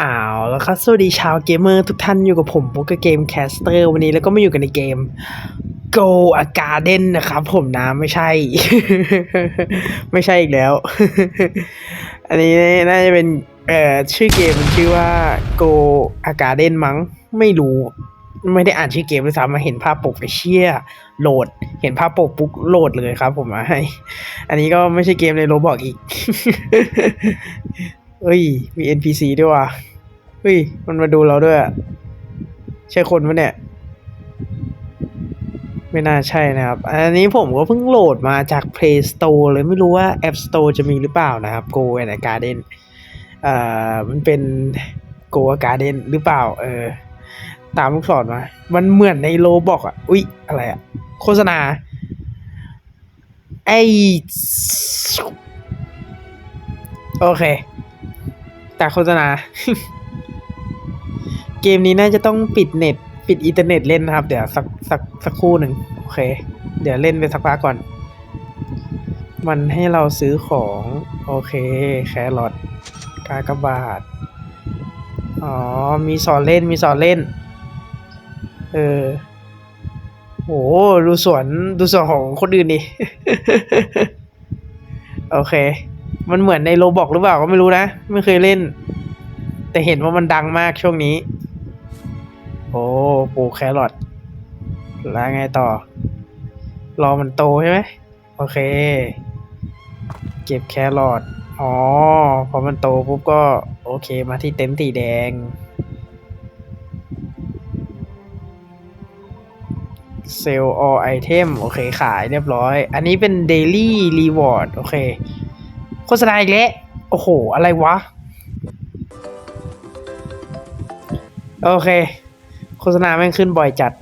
อ้าวแล้วครับสวัสดีชาวเกมเมอร์ทุกท่านอยู่กับผมบุ๊กเกมแคสเตอร์วันนี้แล้วก็มาอยู่กันในเกม Go a Garden นะครับผมนะไม่ใช่ ไม่ใช่อีกแล้ว อันนี้น่าจะเป็นเอ่อชื่อเกมมันชื่อว่า Go a Garden มั้งไม่รู้ ไม่ได้อ่านชื่อเกมเลยซ้ำมาเห็นภาพปกไอเชี่ยโหลด เห็นภาพปกปุ๊บโหลดเลยครับ ผมมาให้ อันนี้ก็ไม่ใช่เกมในโรบอกอีก เฮ้ย มี NPC ด้วยว่ะเฮ้ย มันมาดูเราด้วยใช่คนปะเนี่ย ไม่น่าใช่นะครับ อันนี้ผมก็เพิ่งโหลดมาจาก Play Store เลยไม่รู้ว่า App Store จะมีหรือเปล่านะครับ Go and Garden เอ่อมันเป็น Go and Garden หรือเปล่า เออ ตามลูกศรมา มันเหมือนในโลบอกอะ อุ๊ย อะไรอะ โฆษณา ไอโอเค จากโฆษณา เกมนี้น่าจะต้องปิดเน็ต ปิดอินเทอร์เน็ตเล่นนะครับ เดี๋ยวสักสักสักครู่หนึ่งโอเค เดี๋ยวเล่นไปสักพักก่อน มันให้เราซื้อของ โอเค แครอทกากบาท อ๋อ มีสอนเล่นมีสอนเล่น เออโหดูสวนดูสวนของคนอื่นดิ โอเค มันเหมือนในโรบอกหรือเปล่าก็ไม่รู้นะ ไม่เคยเล่น แต่เห็นว่ามันดังมากช่วงนี้ โอ้ปลูกแครอทแล้วไงต่อ รอมันโตใช่ไหมโอเค เก็บแครอทอ๋อพอมันโตปุ๊บก็ โอเคมาที่เต็นท์สีแดง เซลล์อไอเทมโอเคขายเรียบร้อย อันนี้เป็น Daily Reward โอเค โฆษณาอีกแล้วโอ้โห อะไรวะ โอเค โฆษณาแม่งขึ้นบ่อยจัด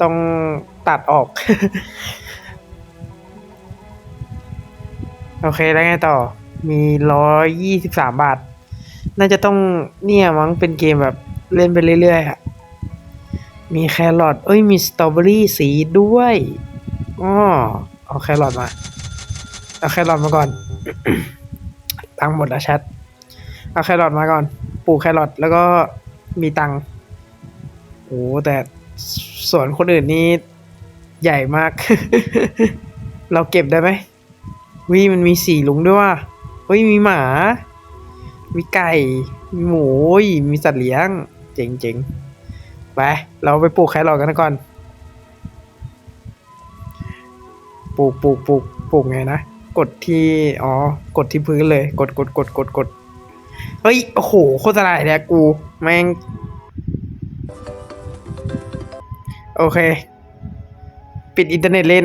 ต้องตัดออก โอเค แล้วไงต่อ มีร้อยยี่สิบสามบาท น่าจะต้องเนี่ยมั้งเป็นเกมแบบเล่นไปเรื่อยๆอะมีแครอทเอ้ย มีสตรอเบอรี่สีด้วยอ๋อเอาแครอทมา เอาแครอทมาก่อน ตังค์หมดแล้วแชท เอาแครอทมาก่อน ปลูกแครอทแล้วก็มีตังค์โอ้แต่สวนคนอื่นนี่ใหญ่มาก เราเก็บได้ไหมวิมันมีสี่ลุงด้วยว่ะเฮ้ยมีหมา มีไก่ มีหมูอุ้ยมีสัตว์เลี้ยง เจ๋งๆไป เราไปปลูกแครอทกันก่อน ปลูกปลูกปลูกปลูกไงนะ กดที่อ๋อกดที่พื้นเลย กดกดกดกดกดเฮ้ยโอ้โหโฆษณาเนี่ยกู แม่ง โอเค ปิดอินเทอร์เน็ตเล่น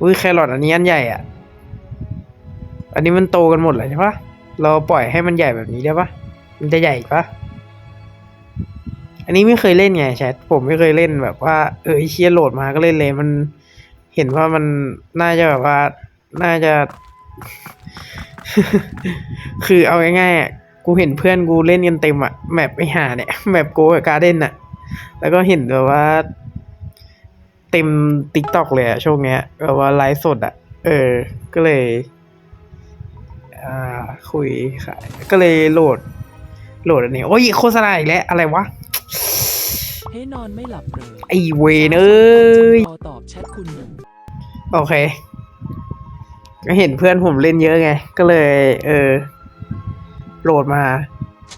อุ้ยแครอทอันนี้อันใหญ่อะ อันนี้มันโตกันหมดเลยใช่ปะเราปล่อยให้มันใหญ่แบบนี้ได้ปะมันจะใหญ่ปะอันนี้ไม่เคยเล่นไงแชทผมไม่เคยเล่นแบบว่าเอออ้เชียโหลดมาก็เล่นเลยมัน เห็นว่ามันน่าจะแบบว่า น่าจะ คือเอาง่ายๆอะกูเห็นเพื่อนกูเล่นกันเต็มอะแมปไอหาเนี่ยแมปโกกับการ์เด้นอะแล้วก็เห็นแบบว่า เต็มติ๊กตอกเลยอะช่วงเนี้ยแบบว่าไลฟ์สดอะเออ ก็เลย อ่า คุยขายก็เลยโหลด โหลดอันนี้ โอ้ยโฆษณาอีกแล้ว อะไรวะให้นอนไม่หลับเลยไอเวนเอ้ยพอตอบแชทคุณหนึ่ง โอเค ก็เห็นเพื่อนผมเล่นเยอะไง ก็เลย เออ โหลดมา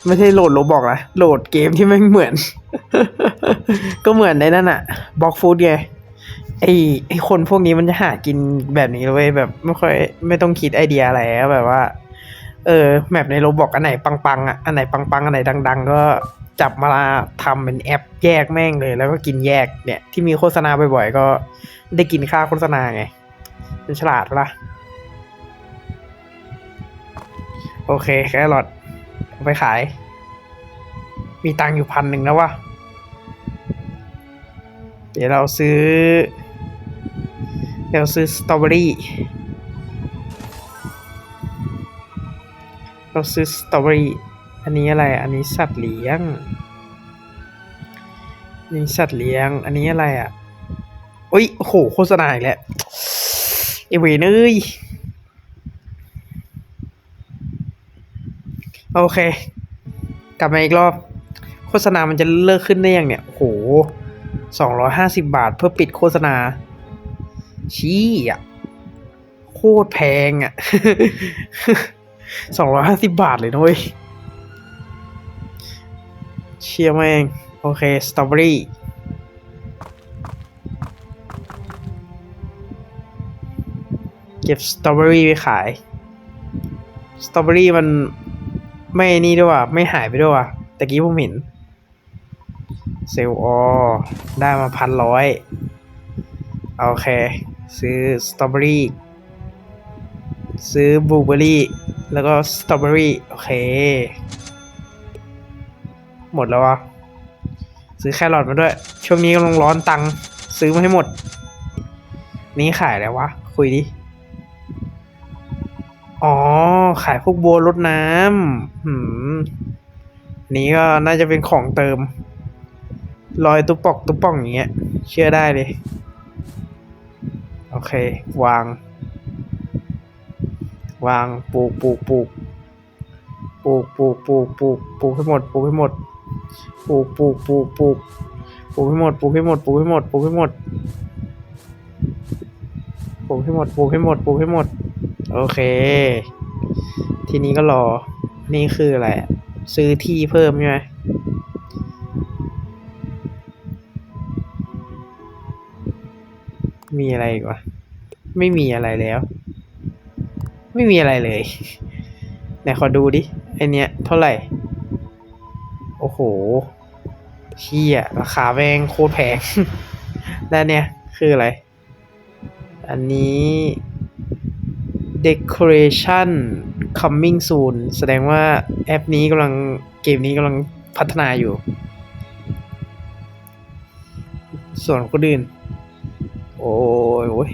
ไม่ใช่โหลดโรบอกนะโหลดเกมที่ไม่เหมือน ก็เหมือนในนั่นอะบล็อกฟูดไงไอ้ไอ้คนพวกนี้มันจะหากินแบบนี้เลยแบบไม่ค่อยไม่ต้องคิดไอเดียอะไรแบบว่า เออแมปในโรบอกอันไหนปังๆอะอันไหนปังๆอันไหนดัง ๆ ก็ จับมาทำเป็นแอปแยกแม่งเลย แล้วก็กินแยกเนี่ยที่มีโฆษณาบ่อยๆก็ได้กินค่าโฆษณาไงมันฉลาดละโอเคแครอทไปขาย มีตังค์อยู่พันหนึ่งแล้ววะเดี๋ยวเราซื้อ เดี๋ยวซื้อสตรอเบอรี่เราซื้อสตรอเบอรี่ อันนี้อะไร อันนี้สัตว์เลี้ยงนนี้สัตว์เลี้ยง อันนี้อะไรอะโอ้ยโอ้โห โฆษณาอีกแล้วไอเวนเอ้ยโอเค กลับมาอีกรอบ โฆษณามันจะเลิกขึ้นได้ยังเนี่ยโอ้โหสองร้อยห้าสิบาทเพื่อปิดโฆษณา ชี้อะ โคตรแพงอะสองร้อยห้าสิบาทเลยนะเว้ย เชียแม่ง โอเค สตรอเบอรี่เก็บสตรอเบอรี่ไปขาย สตรอเบอรี่มันไม่นี่ด้วยว่ะ ไม่หายไปด้วยว่ะตะกี้ผมเห็น เซลล์ออได้มาพันร้อยโอเค ซื้อสตรอเบอรี่ ซื้อบลูเบอรี่ แล้วก็สตรอเบอรี่ โอเค หมดแล้ววะซื้อแครอทมาด้วย ช่วงนี้กำลังร้อนตังค์ซื้อมาให้หมด นี่ขายแล้ววะ คุยดิ อ๋อ ขายพวกบัวรดน้ำหืมนี้ก็น่าจะเป็นของเติม รอยตุ๊ปอกตุ๊ปป่องอย่างเงี้ย เชื่อได้เลย โอเค วาง วางปลูกปลูกปลูกปลูกปลูกปลูกปลูกปลูกให้หมดปลูกให้หมด ปลูกปลูกปลูกปลูกปลูกให้หมดปลูกให้หมดปลูกให้หมดปลูกให้หมดปลูกให้หมดปลูกให้หมดปลูกให้หมด โอเค ทีนี้ก็รอ นี่คืออะไรซื้อที่เพิ่มใช่ไหมมีอะไรอีกวะไม่มีอะไรแล้ว ไม่มีอะไรเลย ไหนขอดูดิไอเนี้ยเท่าไหร่ โอ้โหเชี่ยราคาแม่งโคตรแพง แล้วเนี่ย คืออะไร อันนี้ decoration coming soon แสดงว่าแอปนี้กำลังเกมนี้กำลังพัฒนาอยู่ ส่วนคนอื่น โอ้ยโอ้ย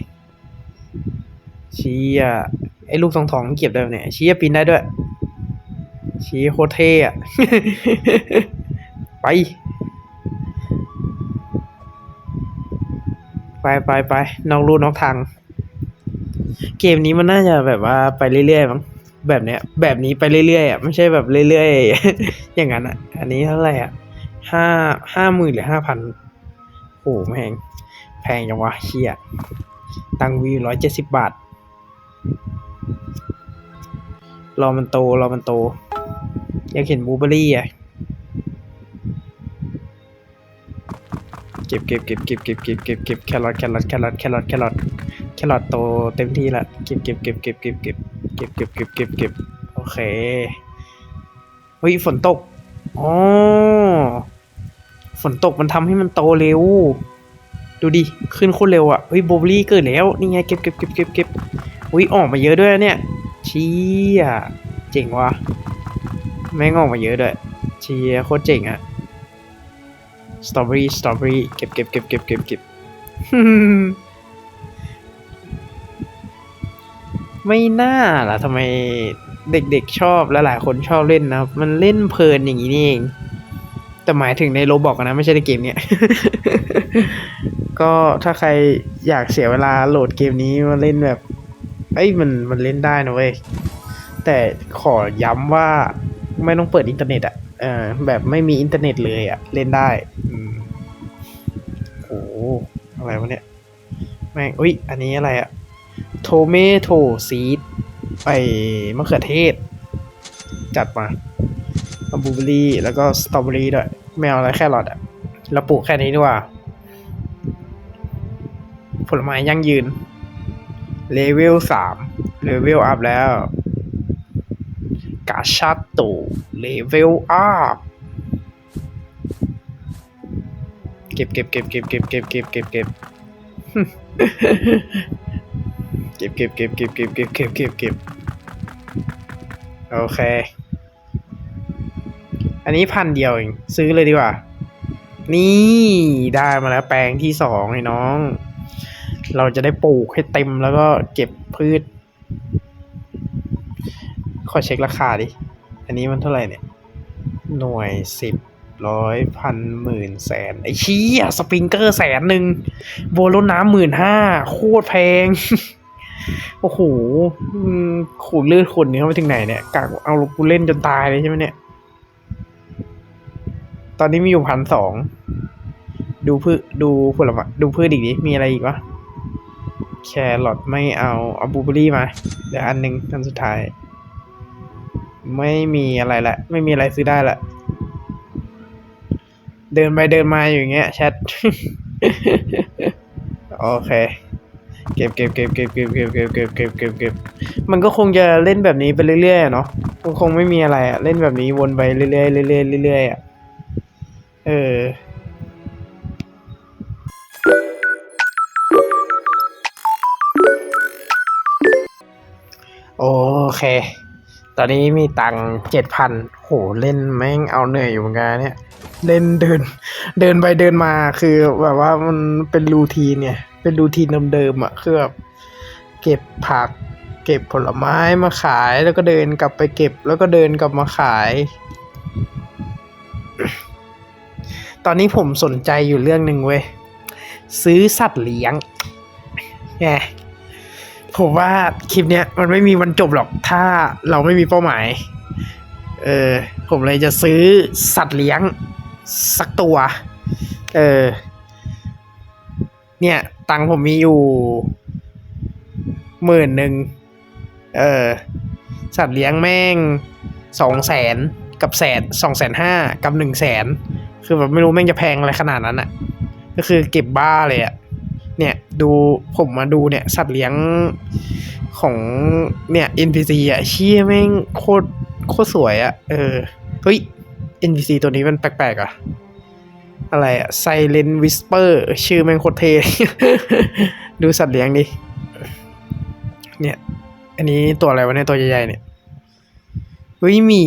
ชี้อะไอ้ลูกทองทองเก็บได้ปะเนี่ยชี้ปีนได้ด้วย ชี้โคเท่อะไป ไปไปไปนอกลู่นอกทาง เกมนี้มันน่าจะแบบว่าไปเรื่อยๆมั้งแบบเนี้ย แบบนี้ไปเรื่อยๆอะไม่ใช่แบบเรื่อยๆ อย่างนั้นอะ อันนี้เท่าไหร่อะห้าห้าหมื่นหรือห้าพันโอ้แพงแพงจังวะเชียตังวีร้อยเจ็ดสิบบาท รอมันโต รอมันโต อยากเห็นบูเบอรี่อะ เก็บเก็บเก็บเก็บเก็บเก็บเก็บเก็บแครอทแครอทแครอทแครอทแครอทแครอทโตเต็มที่ละ เก็บเก็บเก็บเก็บเก็บเก็บเก็บเก็บเก็บเก็บเก็บโอเค เฮ้ยฝนตก อ๋อ ฝนตกมันทำให้มันโตเร็ว ดูดิ ขึ้นโคตรเร็วอะ เฮ้ยบูเบอรี่เกิดแล้ว นี่ไงเก็บเก็บเก็บเก็บเก็บอุ้ยออกมาเยอะด้วยเนี่ย เชี่ยเจ๋งว่ะ แม่งออกมาเยอะด้วยเชียโคตรเจ๋งอะสตรอเบอรี่สตรอเบอรี่เก็บเก็บเก็บเก็บเก็บเก็บไม่น่าล่ะทำไมเด็กๆชอบและหลายคนชอบเล่นนะครับ มันเล่นเพลินอย่างนี้นี่เองแต่หมายถึงในโรบอกนะ ไม่ใช่ในเกมเนี้ย ก็ถ้าใครอยากเสียเวลาโหลดเกมนี้มาเล่นแบบ เอ้ยมันมันเล่นได้นะเว้ย แต่ขอย้ำว่า ไม่ต้องเปิดอินเทอร์เน็ตอะเออแบบไม่มีอินเทอร์เน็ตเลยอะเล่นได้อืมโอ้อะไรวะเนี่ยแม่งอุ้ยอันนี้อะไรอะโทเมโทซีดไอมะเขือเทศ จัดมาอาบลูเบอรี่ แล้วก็สตรอเบอรี่ด้วยไม่เอาอะไรแค่รอทอะเราปลูกแค่นี้ดีกว่า ผลไม้ยั่งยืนเลเวลสามเลเวลอัพแล้ว กาชาโตเลเวลอัพเก็บเก็บเก็บเก็บเก็บเก็บเก็บเก็บเก็บเก็บเก็บเก็บเก็บเก็บเก็บเก็บเก็บเก็บโอเค อันนี้พันเดียวเอง ซื้อเลยดีกว่า นี่ได้มาแล้วแปลงที่สองไอ้น้อง เราจะได้ปลูกให้เต็มแล้วก็เก็บพืช ขอเช็คราคาดิ อันนี้มันเท่าไหร่เนี่ย หน่วยสิบร้อยพันหมื่นแสน ไอ้เชี้อะสปริงเกอร์แสนหนึ่งโบลน้ำหมื่นห้าโคตรแพง โอ้โหขูดเลือดขนนี่เข้าไปถึงไหนเนี่ยกะเอากูเล่นจนตายเลยใช่ไหมเนี่ย ตอนนี้มีอยู่พันสองดูพืชดูผลไม้ดูพืชอีกดิมีอะไรอีกวะแครอทไม่เอาเอาบลูเบอรี่มาเดี๋ยวอันหนึ่งอันสุดท้าย ไม่มีอะไรละ ไม่มีอะไรซื้อได้ละ เดินไปเดินมาอยู่างเงี้ยแชทโอเค เก็บเก็บเก็บเก็บเก็บเก็บเก็บเก็บเก็บเก็บเก็บมันก็คงจะเล่นแบบนี้ไปเรื่อยๆเนาะคงคงไม่มีอะไรอะเล่นแบบนี้วนไปเรื่อยๆเรื่อยๆเรื่อยๆอะเออโอเค ตอนนี้มีตังเจ็ดพันโหเล่นแม่งเอาเหนื่อยอยู่เหมือนกันเนี่ย เล่นเดิน เดินไปเดินมาคือแบบว่ามันเป็นรูทีเนี่ย เป็นรูทีนเดิมๆอะคือแบบเก็บผัก เก็บผลไม้มาขายแล้วก็เดินกลับไปเก็บ แล้วก็เดินกลับมาขาย ตอนนี้ผมสนใจอยู่เรื่องหนึ่งเว้ยซื้อสัตว์เลี้ยงแง ผมว่าคลิปเนี้ยมันไม่มีวันจบหรอกถ้าเราไม่มีเป้าหมาย เออผมเลยจะซื้อสัตว์เลี้ยงสักตัว เออ เนี่ย ตังค์ผมมีอยู่หมื่นหนึ่ง เออ สัตว์เลี้ยงแม่งสองแสนกับแสนสองแสนห้ากับหนึ่งแสน คือแบบไม่รู้แม่งจะแพงอะไรขนาดนั้นอะ่ะ ก็คือเก็บบ้าเลยอะ่ะ เนี่ยดูผมมาดูเนี่ย สัตว์เลี้ยงของเนี่ย NPC อะเชี่ยแม่งโคตรโคตรสวยอะ เออ เฮ้ย NPC ตัวนี้มันแปลกๆอะ อะไรอะ Silent Whisper ชื่อแม่งโคตรเท่ดูสัตว์เลี้ยงดิ เนี่ย อันนี้ตัวอะไรวะเนี่ยตัวใหญ่ๆเนี่ยเฮ้ยหมี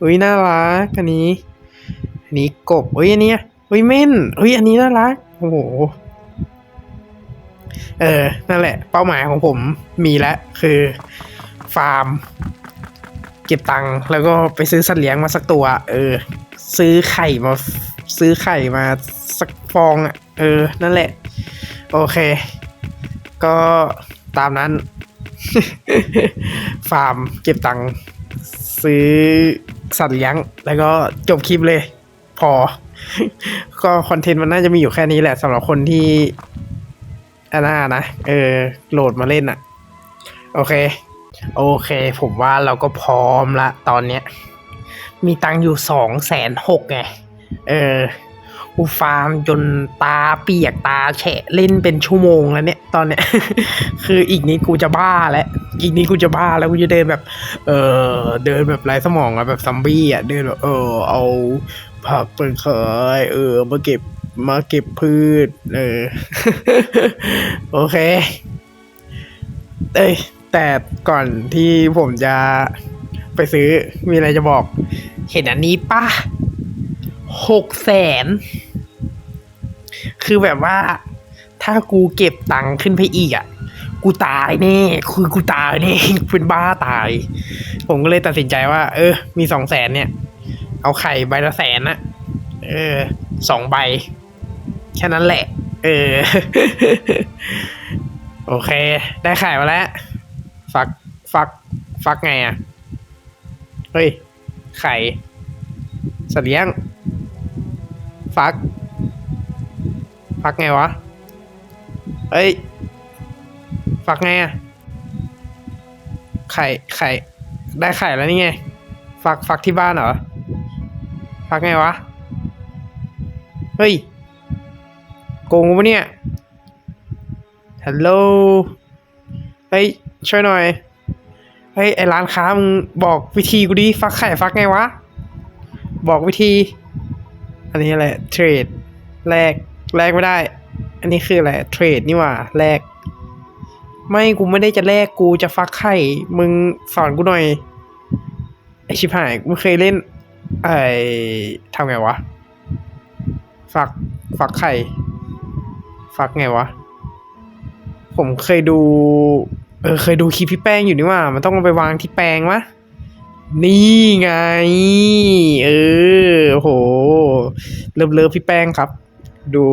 เฮ้ยน่ารักอันนี้ อันนี้กบเฮ้ยอันนี้เฮ้ยเม่นเฮ้ยอันนี้น่ารัก โอ้โห เออ นั่นแหละ เป้าหมายของผมมีแล้วคือฟาร์ม เก็บตังค์แล้วก็ไปซื้อสัตว์เลี้ยงมาสักตัว เออ ซื้อไข่มาซื้อไข่มาสักฟองอะ เออ นั่นแหละ โอเค ก็ตามนั้น ฟาร์มเก็บตังค์ซื้อสัตว์เลี้ยง แล้วก็จบคลิปเลย พอ ก็คอนเทนต์มันน่าจะมีอยู่แค่นี้แหละสำหรับคนที่ อันน่านะเออโหลดมาเล่นอะโอเค โอเค ผมว่าเราก็พร้อมละ ตอนเนี้ย มีตังค์อยู่สองแสนหกไง เออกูฟาร์มจนตาเปียกตาแฉะเล่นเป็นชั่วโมงแล้วเนี่ย ตอนเนี้ย คืออีกนิดกูจะบ้าแล้ว อีกนิดกูจะบ้าแล้วกูจะเดินแบบ เออเดินแบบไร้สมองอะแบบซัมบี้อะเดินแบบเออเอาผักไปขายเออมาเก็บ มาเก็บพืช เออ โอเค เอ้ย แต่ก่อนที่ผมจะไปซื้อมีอะไรจะบอก เห็นอันนี้ป่ะหกแสน คือแบบว่า ถ้ากูเก็บตังค์ขึ้นไปอีกอะ กูตายแน่ คือกูตายแน่เป็นบ้าตาย ผมก็เลยตัดสินใจว่า เออ มีสองแสนเนี่ย เอาไข่ใบละแสนนะเออสองใบ แค่นั้นแหละ เออ โอเค ได้ไข่มาแล้ว ฟัก ฟัก ฟักไงอะ เฮ้ย ไข่สัตว์เลี้ยง ฟัก ฟักไงวะเอ้ย ฟักไงอะ ไข่ ไข่ ได้ไข่แล้วนี่ไง ฟัก ฟักที่บ้านเหรอ ฟักไงวะ เฮ้ย โกงกูปะเนี่ยฮัลโหลเฮ้ยช่วยหน่อยเฮ้ยไอร้านค้ามึงบอกวิธีกูดิฟักไข่ฟักไงวะ บอกวิธี อันนี้อะไรเทรดแลกแลกไม่ได้ อันนี้คืออะไรเทรดนี่ว่าแลกไม่กูไม่ได้จะแลกกูจะฟักไข่มึงสอนกูหน่อยไอชิบหายกูเคยเล่นไอทำไงวะฟักฟักไข่ ฟักไงวะ ผมเคยดู เออ เคยดูคลิปพี่แป้งอยู่นี่ว่า มันต้องไปวางที่แปลงวะนี่ไง เออโหเลิฟเลิฟพี่แป้งครับ ดู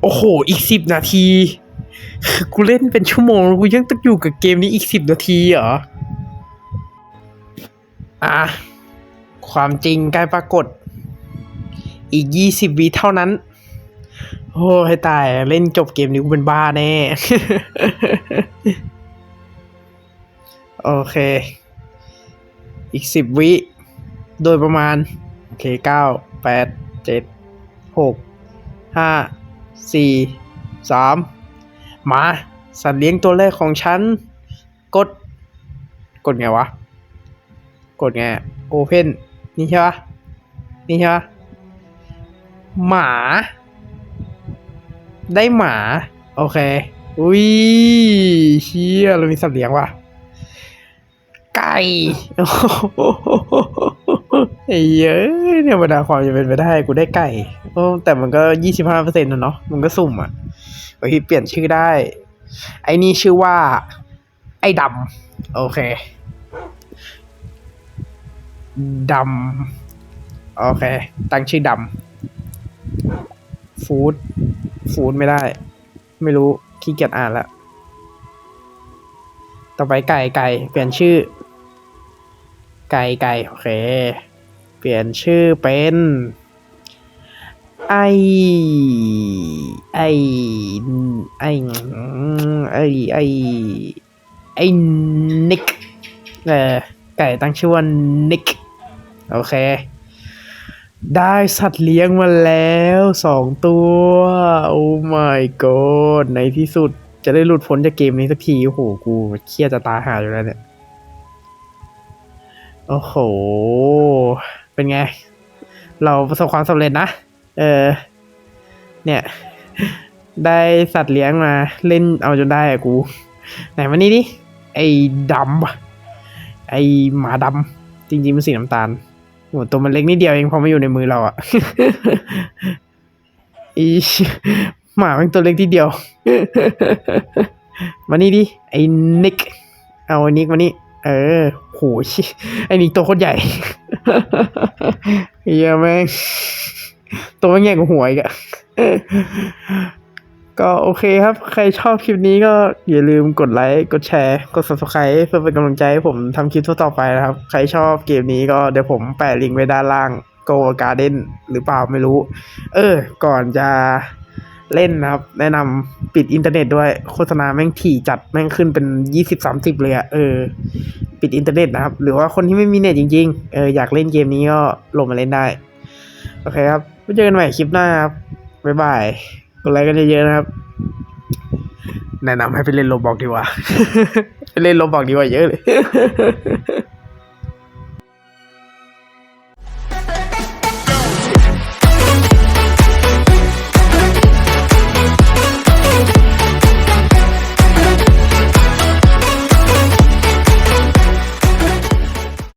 โอ้โห อีกสิบนาที คือกูเล่นเป็นชั่วโมงกูยังต้องอยู่กับเกมนี้อีกสิบนาทีเหรอ อะ ความจริงใกล้ปรากฏ อีกยี่สิบวิเท่านั้น โอ้ให้ตายเล่นจบเกมนี้กูเป็นบ้าแน่ โอเค อีกสิบวิ โดยประมาณ โอเคเก้าแปดเจ็ดหกห้าสี่สามมา สัตว์เลี้ยงตัวแรกของฉัน กด กดไงวะ กดไงโอเพนนี่ใช่ปะนี่ใช่ปะหมา ได้หมา โอเค อุ้ยเชี่ยเรามีสัตว์เลี้ยงว่ะ ไก่ไอ้เย้ยเนี่ยบรรดาความจะเป็นไปได้กูได้ไก่โอ้แต่มันก็ยี่สิบห้าเปอร์เซ็นต์นะเนาะมันก็สุ่มอะโอเคเปลี่ยนชื่อได้ ไอ้นี่ชื่อว่า ไอ้ดำโอเคดำโอเค ตั้งชื่อดำฟู้ด ฟูดไม่ได้ ไม่รู้ขี้เกียจอ่านละต่อไปไก่ไก่เปลี่ยนชื่อ ไก่ไก่โอเค เปลี่ยนชื่อเป็นไอไอไอไอไอไอนิกเออไก่ตั้งชื่อว่านิกโอเค ได้สัตว์เลี้ยงมาแล้วสองตัว โอ้ my god ในที่สุดจะได้หลุดพ้นจากเกมนี้สักทีโอ้โหกูเครียดจะตาหาอยู่แล้วเนี่ย โอ้โห เป็นไง เราประสบความสำเร็จนะ เออ เนี่ย ได้สัตว์เลี้ยงมาเล่นเอาจนได้อะกู ไหนมานี่ดิ ไอ้ดำอะไอ้หมาดำจริงๆมันสีน้ำตาล โหตัวมันเล็กนิดเดียวเองพอมาอยู่ในมือเราอะอีหมาเป็นตัวเล็กทีเดียว มานี่ดิ ไอ้นิก เอาไอ้นิกมานี่ เออโหไอ้นิกตัวโคตรใหญ่เฮียแม่งตัวแม่งใหญ่กว่าหัวอีกอะ ก็โอเคครับ ใครชอบคลิปนี้ก็อย่าลืมกดไลค์ กดแชร์ กด subscribe เพื่อเป็นกำลังใจให้ผมทำคลิปต่อไปนะครับ ใครชอบเกมนี้ก็เดี๋ยวผมแปะลิงก์ไว้ด้านล่าง Go Garden หรือเปล่าไม่รู้ เออ ก่อนจะเล่นนะครับ แนะนำปิดอินเทอร์เน็ตด้วยโฆษณาแม่งถี่จัดแม่งขึ้นเป็นยี่สิบสามสิบเลยอะเออ ปิดอินเทอร์เน็ตนะครับ หรือว่าคนที่ไม่มีเน็ตจริงๆเอออยากเล่นเกมนี้ก็ลงมาเล่นได้ โอเคครับไว้เจอกันใหม่คลิปหน้าครับบ๊ายบาย กดไลค์กันเยอะๆนะครับ แนะนำให้ไปเล่นโลบอกดีกว่า ไปเล่นโลบอกดีกว่าเยอะเลย